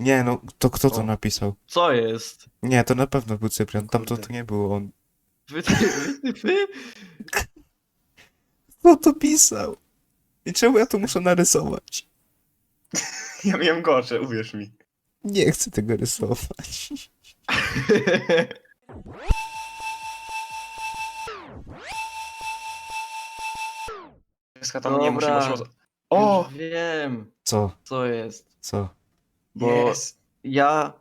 Nie, no, to kto to O. napisał? Co jest? Nie, to na pewno był Cyprian, tam to, Kurde. to nie było on. Wy, wy, wy? Kto to pisał? I czemu ja to muszę narysować? Ja miałem gorsze, uwierz mi. Nie chcę tego rysować. Kreska tam nie musi Dobra. masz... O! Już wiem, Co? co jest. Co? Bo Yes. ja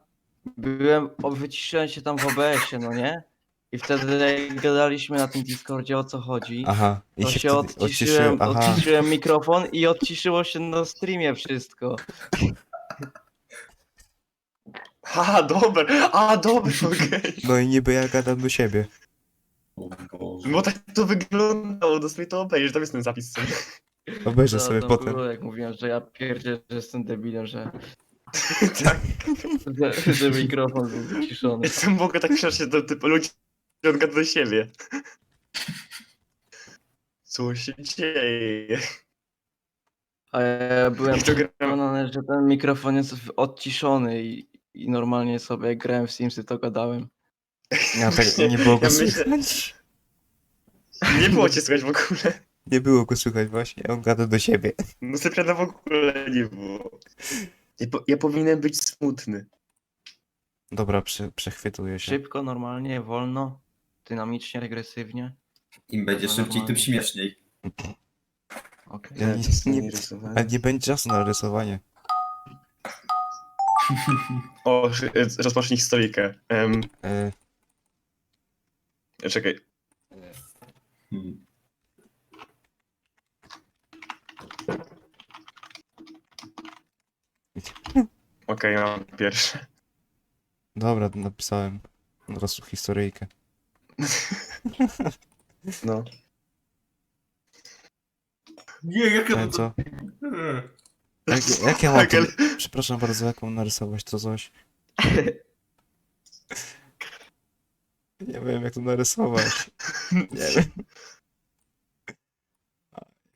byłem, o, wyciszyłem się tam w OBS-ie, no nie? I wtedy jak gadaliśmy na tym Discordzie o co chodzi, Aha. I to się wtedy odciszyłem, Aha. odciszyłem mikrofon i odciszyło się na streamie wszystko. Haha, dobra. A, dobra, okej. No i niby ja gadam do siebie. O Boże. Bo tak to wyglądało, dosłownie to obejrzysz, tam jest ten zapis sobie. Obejrzę To- sobie to potem. Było, jak mówiłem, że ja pierdzielę, że jestem debilem, że, tak. że, że mikrofon był wyciszony. Jestem mogę tak przejść do typu ludzi, on gada do siebie. Co się dzieje? A ja byłem Jak to gra- przekonany, że ten mikrofon jest w- odciszony i, i normalnie sobie jak grałem w Simsy to gadałem. Ja tak nie było go Ja myślę- słychać. Nie było cię słychać w ogóle. Nie było go słychać właśnie, on gada do siebie. No Cypriana w ogóle nie było. Ja, po, ja powinienem być smutny. Dobra, prze, przechwytuję się. Szybko, normalnie, wolno, dynamicznie, regresywnie. Im będzie szybciej, tym normalnie. śmieszniej. Okej. Ja Ja nie- rysowanie. Ale nie będzie czasu na rysowanie. O, rozpocznij historyjkę. Um, E, czekaj. Hmm. Okej, mam pierwsze. dobra, napisałem. Od razu historyjkę. No. Nie, jak ja co? to... Jak, jak ja mam to, ale- Przepraszam bardzo, jak mam narysować to coś? Nie wiem, jak to narysować. Nie wiem.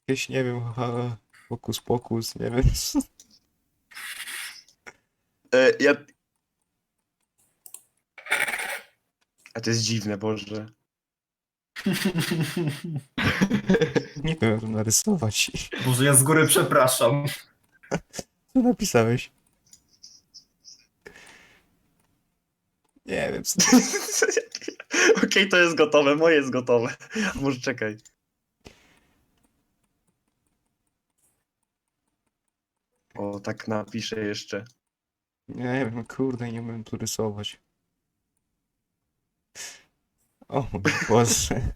Jakieś, nie wiem, ha, pokus pokus, nie wiem. E, ja... A to jest dziwne, Boże. Nie wiem, narysować. Boże, ja z góry przepraszam. Co napisałeś? Nie wiem, co Okej, to jest gotowe, moje jest gotowe. Może czekaj. O, tak napiszę jeszcze. Nie wiem, kurde, nie umiem tu rysować. O mój Boże.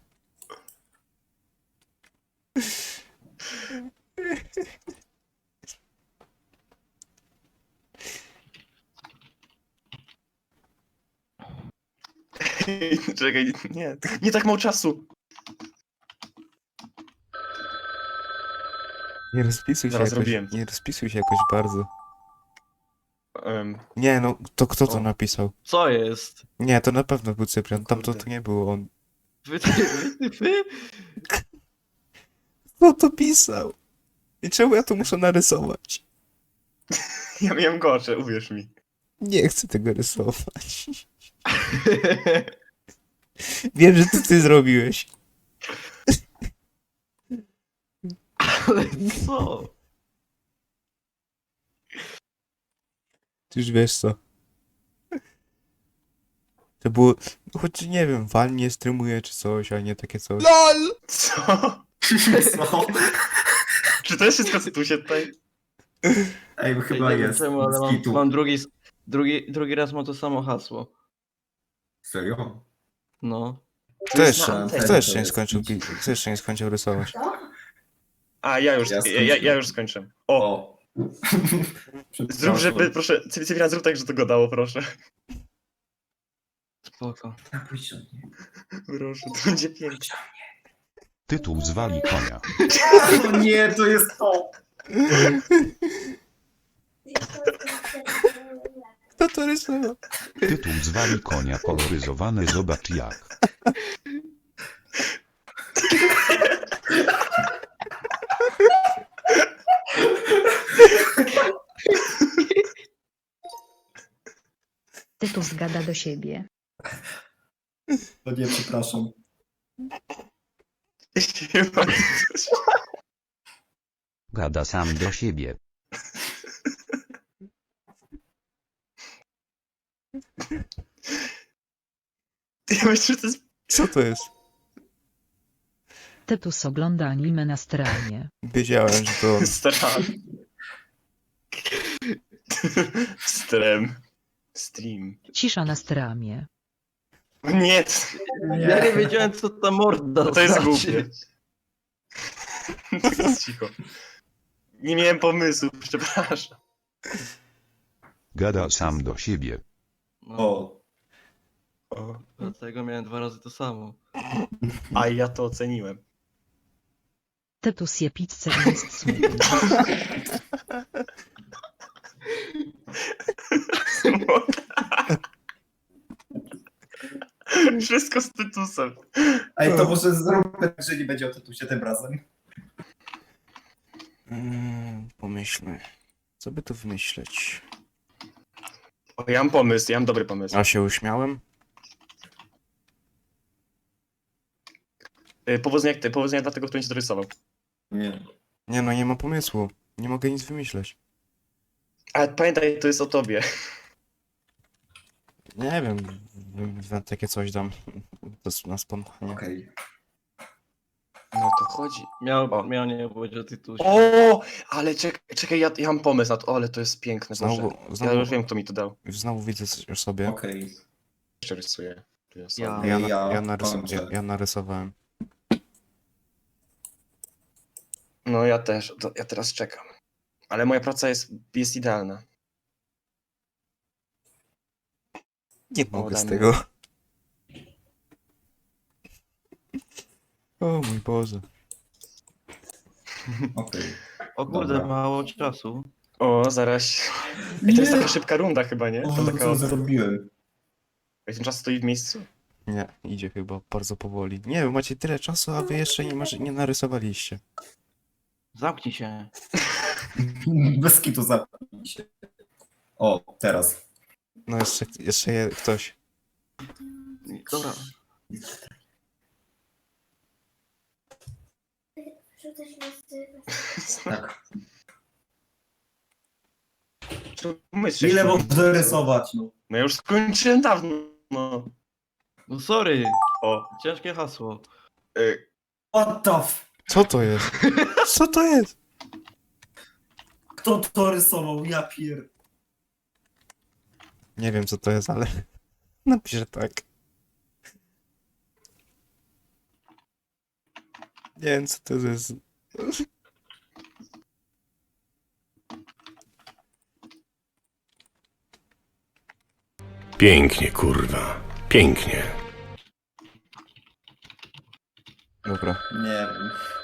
czekaj, nie, nie tak mało czasu. Nie rozpisuj się Zaraz jakoś, zrobiłem. nie rozpisuj się jakoś bardzo. Em, Nie, no, to kto to O. napisał? Co jest? Nie, to na pewno był Cyprian, tam to, Kurde. nie było on. Wy, wy, wy? Kto to pisał? I czemu ja to muszę narysować? ja miałem gorsze, uwierz mi. Nie chcę tego rysować. Wiem, że to ty zrobiłeś. Ale co? Już wiesz co. To było, no choć nie wiem, walnie strymuje czy coś, a nie takie coś. LOL! Co? Co? Czy to jest wszystko, co tu się tutaj... Ej, chyba nie wiem jest. czemu, ale mam, mam drugi, s- drugi, drugi raz mam to samo hasło. Serio? No. Kto jeszcze, kto to jeszcze nie skończył, pi- kto jeszcze nie skończył rysować? A, ja już, Ja ja, ja już skończyłem. O, O. zrób, żeby, proszę, Cyprian, zrób tak, że to go dało, proszę. Spoko. Proszę, to będzie pięknie. Tytuł zwali konia. O nie, to jest to. Kto to rysował? Tytuł zwali konia koloryzowany zobacz jak. Tytus gada do siebie. No nie, przepraszam. Gada sam do siebie. Ja myślę, że to jest Co to jest? Tytus ogląda anime na stronie. Wiedziałem, że to stram. Strem. Stream. Cisza na stramie. Nie, Ja nie wiedziałem co ta morda No to jest znaczy. głupie. Teraz cicho. Nie miałem pomysłu, przepraszam. Gada sam do siebie. No, O, O. dlatego miałem dwa razy to samo. A ja to oceniłem. Tytus je pizzę i jest smutny. Wszystko z tytusem. Ej, to może zróbmy, tak, że nie będzie o tytusie tym razem. Mm, pomyślmy. Co by tu wymyśleć? O, ja mam pomysł, ja mam dobry pomysł. A się uśmiałem? Y, Powodzenia, ty, powodzenia dla tego, kto będzie to rysował. Nie. Nie no, nie mam pomysłu. Nie mogę nic wymyśleć. Ale pamiętaj, to jest o tobie. Nie wiem, w- w- takie coś dam. To jest na spontanie. Okej. No to chodzi. Miał, O. miał nie być o tytusie. O, ale czekaj, czekaj ja, ja mam pomysł na to. O, ale to jest piękne. Znowu, Boże. Ja znowu, już wiem, kto mi to dał. znowu widzę coś o sobie. Okej. Jeszcze rysuję. Tu ja. Ja. Ja, na, Ja ja, narys kończę. ja, ja narysowałem. No ja też, to, ja teraz czekam. Ale moja praca jest, jest idealna. Nie mogę z tego. O mój Boże. Okej. O kurde, Dobra. mało czasu. O, zaraz. Ej, to jest taka szybka runda chyba, nie? O, To taka... co zrobiłem? Ej, ten czas stoi w miejscu. Nie, idzie chyba bardzo powoli. Nie wiem, macie tyle czasu, a wy jeszcze nie, macie, nie narysowaliście. Zamknij się. Bez kitu zapnij się. O, teraz. No jeszcze, jeszcze je, ktoś. Dobra. Tak. Czemu jest Ile sześć- można rysować, no? No ja już skończyłem dawno. No. No sorry. O. Ciężkie hasło. Y, What the f... Co to jest? Co to jest? Kto to rysował? Ja pier... Nie wiem co to jest, ale napiszę tak. Nie wiem co to jest. Pięknie, kurwa. Pięknie. Dobra. Nie wiem.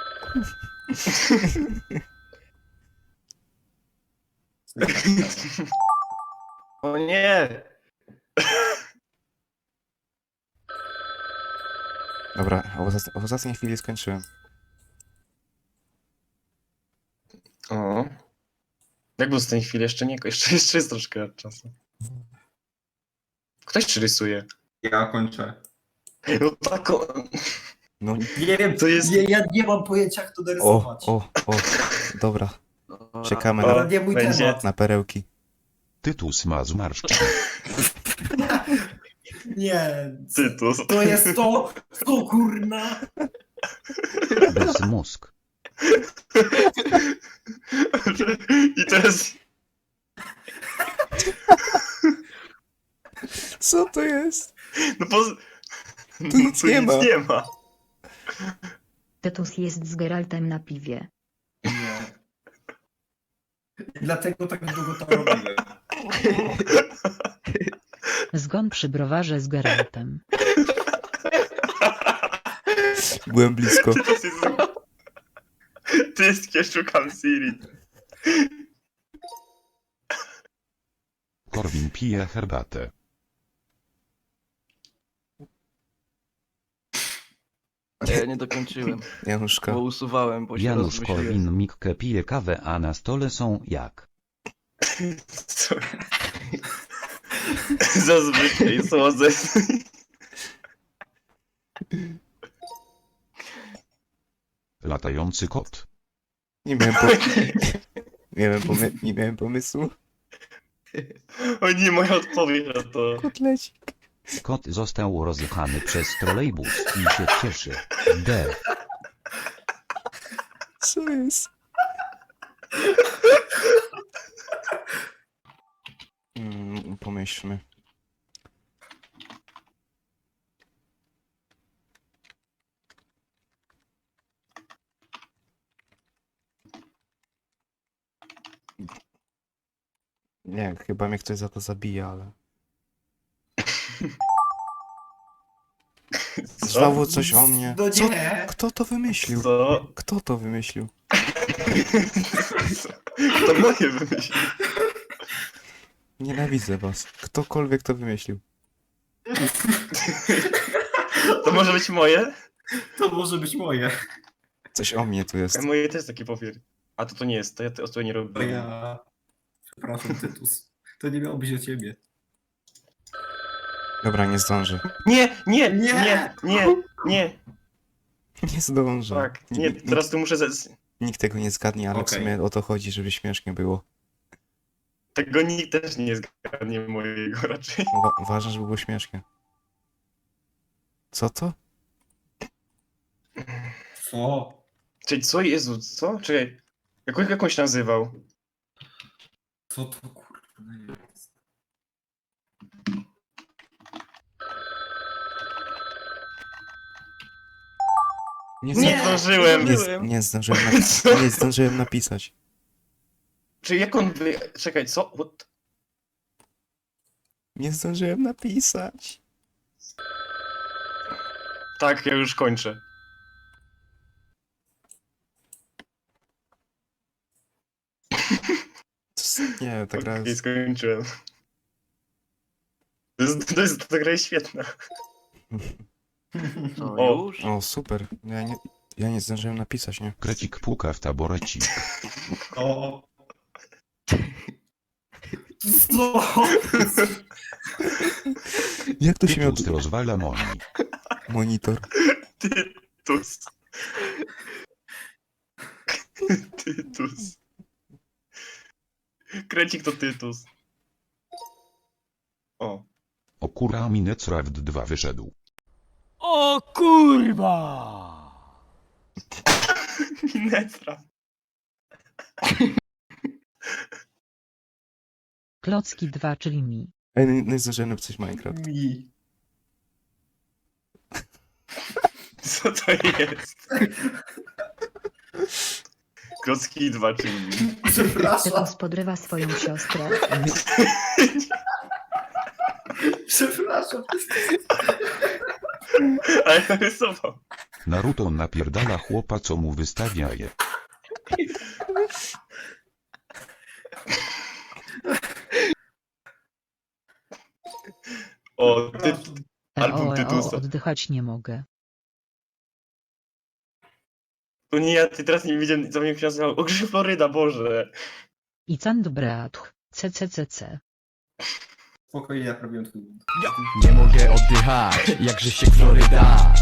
O nie! Dobra, o o ostatniej chwili skończyłem. o. Jak było z tej chwili? Jeszcze nie, jeszcze, jeszcze jest troszkę czasu. Ktoś czy rysuje? Ja kończę. No tak, o... No Nie wiem, To jest- Nie, ja nie mam pojęcia, jak to o, narysować. o, o. Dobra, czekamy Ale na, nie mój Będzie. temat. na perełki. Tytus ma zmarszczki. Nie. Cytus. To jest to, to kurna. Bez mózg. I teraz... Co to jest? No poz... Tu nic nie nic ma. nie ma. Tytus jest z Geraltem na piwie. Nie. Dlatego tak długo to robiłem. Zgon przy browarze z Geraltem. Byłem blisko. To jest... Ty jest, ja szukam Siri. Korwin pije herbatę. Ja nie dokończyłem, Januszka. bo usuwałem, bo się Janusz rozmyśliłem. Korwin Mikke pije kawę, a na stole są jak? Co? Zazwyczaj słodzę. Latający kot. Nie miałem, po... nie, miałem pomy... nie miałem pomysłu. O nie, moja odpowiedź na to. Kotleci. Kot został rozjechany przez trolejbus i się cieszy. D. Co jest? Mm, pomyślmy. Nie, chyba mnie ktoś za to zabija, ale... Znowu coś o mnie. No Co? nie. Kto to wymyślił? Co? Kto to wymyślił? To moje wymyślił. Nienawidzę was. Ktokolwiek to wymyślił. To może być moje? To może być moje. Coś o mnie tu jest. A moje też taki papier. A to to nie jest, to ja to, to nie To robię. ja... Przepraszam, Tytus. To nie miało być o ciebie. Dobra, nie zdążę. Nie, nie, Nie! nie, nie, nie, Nie zdążę. tak, nie, Nikt- teraz tu muszę, z... Nikt tego nie zgadnie, ale w Okej. sumie o to chodzi, żeby śmiesznie było. tego nikt też nie zgadnie mojego raczej. Uwa- Ważne, żeby było śmiesznie. Co to? Co? Czyli co, Jezu, co? Czekaj, jak, jak on się nazywał? Co to kurwa Nie, Nie zdążyłem. zdążyłem. Nie, z- nie, zdążyłem napisać. Nie zdążyłem napisać. Czy jak on wy... Czekaj, co? What? Nie zdążyłem napisać. Tak, ja już kończę. Nie, ta gra Okej, jest... skończyłem. To jest, to jest, ta gra jest świetna. Co, O. już? O, super. Ja nie, ja nie zdążyłem napisać, nie? Krecik puka w taborecik. O. Co? Jak to się miał Tytus rozwala moni. monitor? Tytus. Tytus. Krecik to Tytus. O. Okura Minecraft 2 wyszedł. O kurwa! Minetra. Klocki 2 czyli mi. Ej, nie, nie zdążyłem napisać Minecraft. Mi. Co to jest? Klocki 2, czyli... Przepraszam. Tytus podrywa swoją siostrę. Przepraszam. Ale narysował. Naruto napierdala chłopa co mu wystawia je. O, ty... Album o, Tytusa. oddychać nie mogę. To nie ja, ty teraz nie widziałem, co mnie ksiądz O, Grzyb Floryda, Boże. I cand breatch. CCCC. Spokojnie, ja robiłem twój błąd. Nie mogę oddychać, jak się Floryda.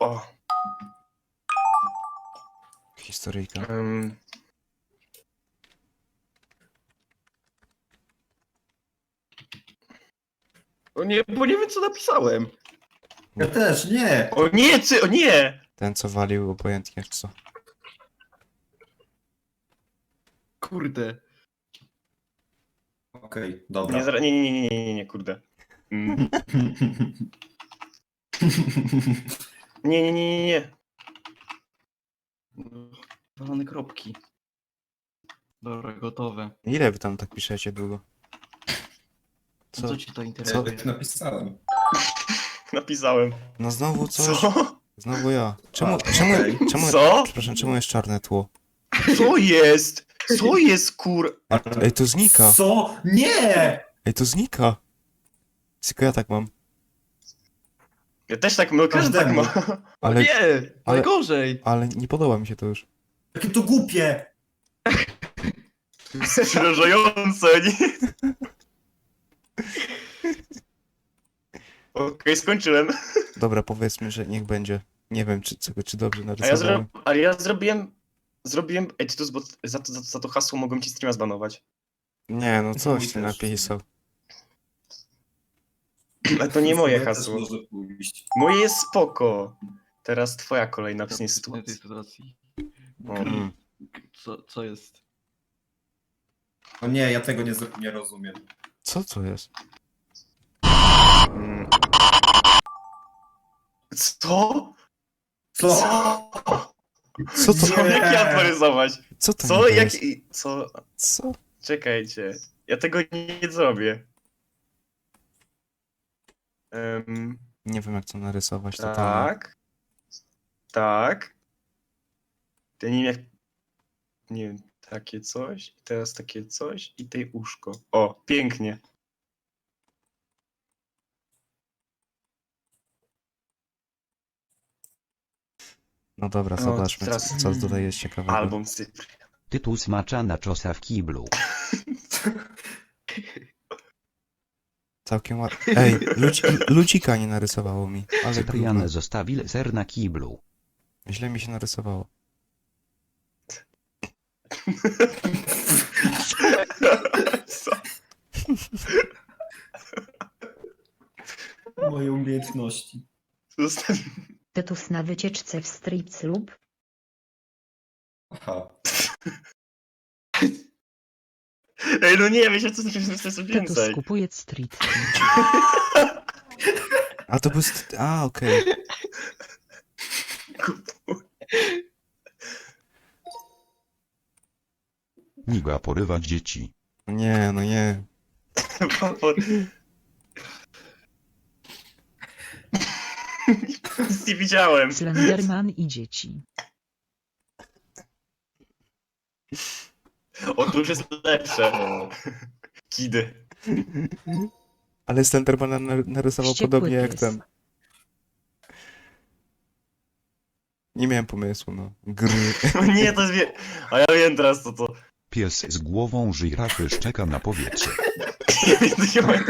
O. Historyjka. Um. O nie, bo nie wiem co napisałem. Ja też, nie. O nie, czy, o nie! Ten, co walił obojętnie, czy co? Kurde. Okej, dobra. Nie, zra- nie, nie, nie, nie, nie, nie, kurde. Mm. Nie, nie, nie, nie, nie. Walone kropki. Dobra, gotowe. Ile wy tam tak piszecie długo? Co, Co? ci to Co? interesuje? Napisałem. Napisałem. No znowu coś? Co? Znowu ja. Czemu, A, czemu, okej. czemu, Co? przepraszam, czemu jest czarne tło? Co jest? Co jest kur... Ej, to znika. Co? Nie! Ej, to znika. Tylko ja tak mam. Ja też tak, no każdy tak ma. Ale, Nie, ale- najgorzej. ale nie podoba mi się to już. Jakie to głupie! Przerażające, nie? Okej, skończyłem. Dobra, powiedzmy, że niech będzie. Nie wiem, czy, czy, czy dobrze A ja, narysowałem. zro... Ale ja zrobiłem... Zrobiłem... Ej, Tytus, bo za to, za, to, za to hasło mogłem ci streama zbanować. Nie, no coś ty też. napisał. Ale to nie moje hasło. Moje jest spoko. Teraz twoja kolej napisanie tej sytuacji. sytuacji. O. Mm. Co, co jest? O nie, ja tego nie, nie rozumiem. Co to jest? Mm. Co? Co? Co to, Co? Jak ja rysować? co to Co? Jak... Co? Co? Czekajcie. Ja tego nie zrobię. Um, Nie wiem, jak to narysować. totalnie. tak. Tak. Ja nie wiem jak... Nie wiem, takie coś. I teraz takie coś. I tej uszko. O, pięknie. No dobra, No, zobaczmy, teraz- co, co tutaj jest ciekawego. Album cyfr. Tytus macza na czosa w kiblu. Całkiem ładnie. Ej, ludzi, ludzika nie narysowało mi. Ale Cyprian grube. zostawił ser na kiblu. Źle mi się narysowało. Moje umiejętności. Zostaw... Tytus na wycieczce w strip club. Aha. Ej, no nie, wiecie co to jest Tytus więcej. kupuje street. A to był... st- A, okej. Niga porywać dzieci. Nie, no nie. Nic nie widziałem. Slenderman i dzieci. O, to już jest lepsze. Kidy. Ale Slendermana nar- narysował Wściekły podobnie jak pies. ten. Nie miałem pomysłu, no. Gry. No nie, to jest wie... A ja wiem teraz co to. Pies z głową żyrafy szczeka na powietrze. Wiem.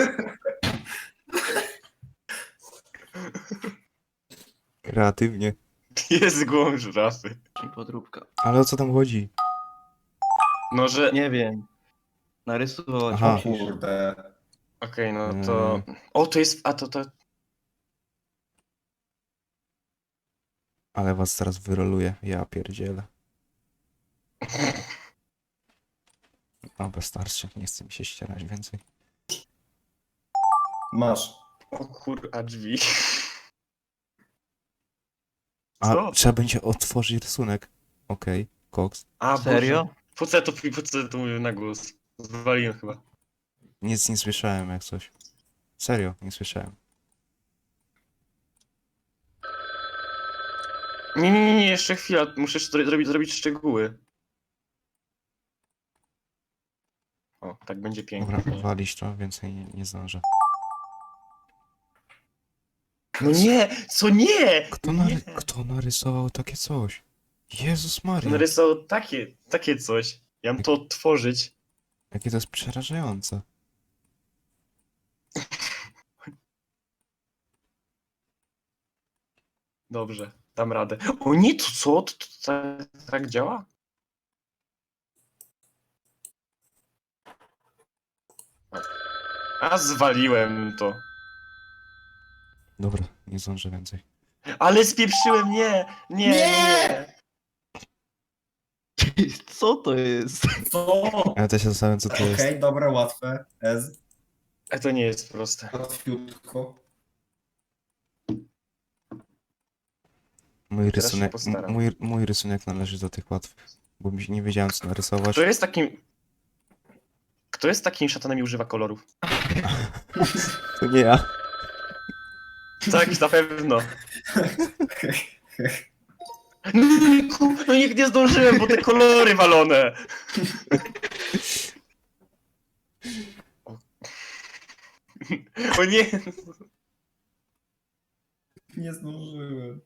Kreatywnie. Jest z głową żyrafy. Podróbka. Ale o co tam chodzi? No, że... Nie wiem. Narysować Aha. musisz. Kurde. Okej, no to... O, to jest... A to to... Ale was teraz wyroluję. Ja pierdzielę. Dobra, starczy. Nie chce mi się ścierać więcej. Masz. O kur... A drzwi. A, Co? trzeba będzie otworzyć rysunek. Okej, koks. A, Serio? Boże. Po co ja to, po co ja to mówię na głos? Zwaliłem chyba. Nic nie słyszałem jak coś. Serio, nie słyszałem. Nie, nie, nie, nie, jeszcze chwila. Muszę jeszcze zrobić, zrobić szczegóły. O, tak będzie Dobra, pięknie. walić to, więcej nie, nie zdążę. No nie! Co nie! Kto, nie. nary kto narysował takie coś? Jezus Maria, Narysował takie, takie coś. Ja mam to odtworzyć. jakie to jest przerażające. Dobrze, dam radę. O nie, to co? To, to, tak, tak działa? A zwaliłem to. Dobra, nie zdążę więcej. Ale spieprzyłem, nie! Nie, nie! Co to jest? Co? Ja też się zastanawiam co to Okej, jest. dobra, łatwe. Ez. A to nie jest proste. Łatwiutko. Mój Teraz się rysunek, postaram. mój, mój rysunek należy do tych łatwych. Bo mi się nie wiedziałem co narysować. Kto jest takim... Kto jest takim szatanem i używa kolorów? To nie ja. Tak, na pewno. No, nikt nie zdążyłem, bo te kolory walone. O nie. Nie zdążyłem.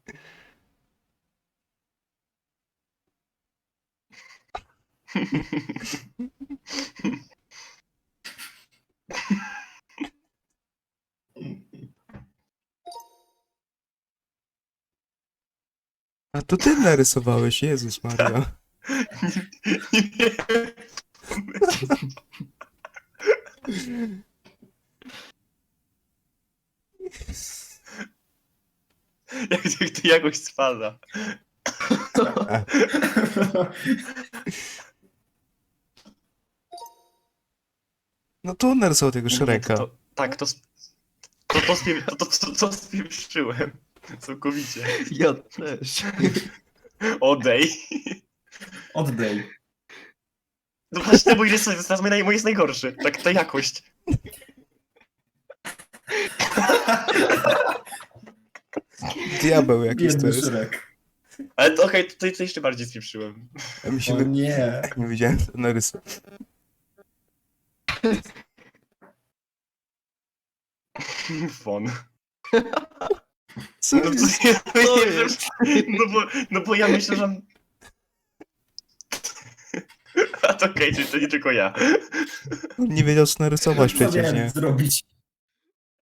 To ty narysowałeś, Jezus Maria. Nie. Jak, jak to jakoś spada. No to on narysował tego Nie, Shreka. To, to, tak, to, sp- to, to, spie, to, to, to, to spieprzyłem. Całkowicie. Ja też. Odej. Oddaj. No właśnie, mój rys jest, teraz mój, jest najgorszy. Tak, ta jakość. Diabeł jakiś to Biedny jest. Szrek. Ale to okej, to, to jeszcze bardziej spieprzyłem. Ja mi się O wy... nie. nie widziałem to narysować. Fon. Co No, to, ja, wiem, no, bo, no bo ja myślę, że... A to okej, czyli to nie tylko ja. Nie wiedział co narysować Co przecież, nie? zrobić?